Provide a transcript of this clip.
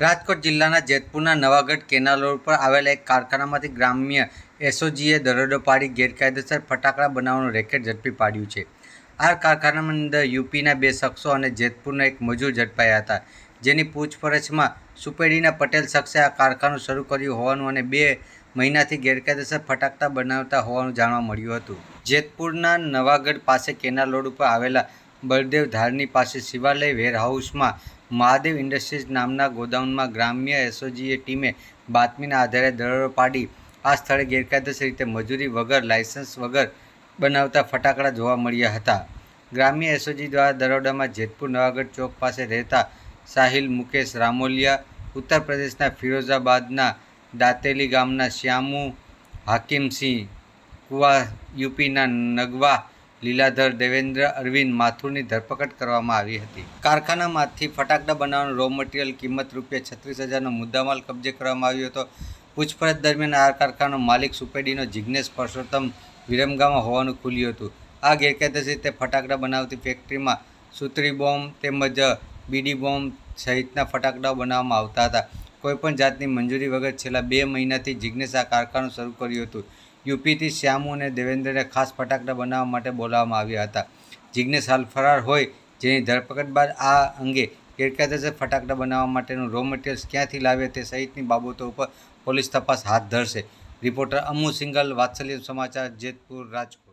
રાજકોટ જિલ્લાના જેતપુરના Navagadh canal road પર આવેલા એક કારખાનામાંથી ગ્રામ્ય એસઓજીએ દરોડો પાડી ગેરકાયદેસર ફટાકડા બનાવવાનું રેકેટ ઝડપી પાડ્યું છે. આ કારખાનાની અંદર યુપીના બે શખ્સો અને જેતપુરના એક મજૂર ઝડપાયા હતા. જેની પૂછપરછમાં સુપેડીના પટેલ શખ્સે આ કારખાનું શરૂ કર્યું હોવાનું અને બે મહિનાથી ગેરકાયદેસર ફટાકડા બનાવતા હોવાનું જાણવા મળ્યું હતું. જેતપુરના નવાગઢ પાસે કેનાલ રોડ ઉપર આવેલા બળદેવ ધારની પાસે શિવાલય વેરહાઉસમાં મહાદેવ ઇન્ડસ્ટ્રીઝ નામના ગોડાઉનમાં ગ્રામ્ય એસઓજીએ ટીમે બાતમીના આધારે દરોડો પાડી. આ સ્થળે ગેરકાયદેસર રીતે મજૂરી વગર, લાયસન્સ વગર બનાવતા ફટાકડા જોવા મળ્યા હતા. ગ્રામ્ય એસઓજી દ્વારા દરોડામાં જેતપુર નવાગઢ ચોક પાસે રહેતા સાહિલ, મુકેશ રામોલિયા, ઉત્તર પ્રદેશના ફિરોઝાબાદના દાતેલી ગામના શ્યામુ, હાકીમસિંહ, કુવા યુપીના નગવા લીલાધર દેવેન્દ્ર અરવિંદ માથુરની ધરપકડ કરવામાં આવી હતી. કારખાનામાંથી ફટાકડા બનાવવાનું રો મટીરિયલ કિંમત રૂપિયા છત્રીસ હજારનો મુદ્દામાલ કબજે કરવામાં આવ્યો હતો. પૂછપરછ દરમિયાન આ કારખાનો માલિક સુપેડીનો જિજ્ઞેશ પરસોત્તમ વિરમગામાં હોવાનું ખુલ્યું હતું. આ ગેરકાયદેસર રીતે ફટાકડા બનાવતી ફેક્ટરીમાં સૂત્રી બોમ્બ તેમજ બીડી બોમ્બ સહિતના ફટાકડાઓ બનાવવામાં આવતા હતા. કોઈપણ જાતની મંજૂરી વગર છેલ્લા બે મહિનાથી જિજ્ઞેશ આ કારખાનું શરૂ કર્યું હતું. યુપીથી શ્યામુ અને દેવેન્દ્રને ખાસ ફટાકડા બનાવવા માટે બોલાવવામાં આવ્યા હતા. જિજ્ઞેશ હાલ ફરાર હોય જેની ધરપકડ બાદ આ અંગે ગેરકાયદેસર ફટાકડા બનાવવા માટેનું રો મટીરિયલ્સ ક્યાંથી લાવે તે સહિતની બાબતો ઉપર પોલીસ તપાસ હાથ ધરશે. રિપોર્ટર અમુ સિંગલ વાત્સલ્ય સમાચાર જેતપુર, રાજકોટ.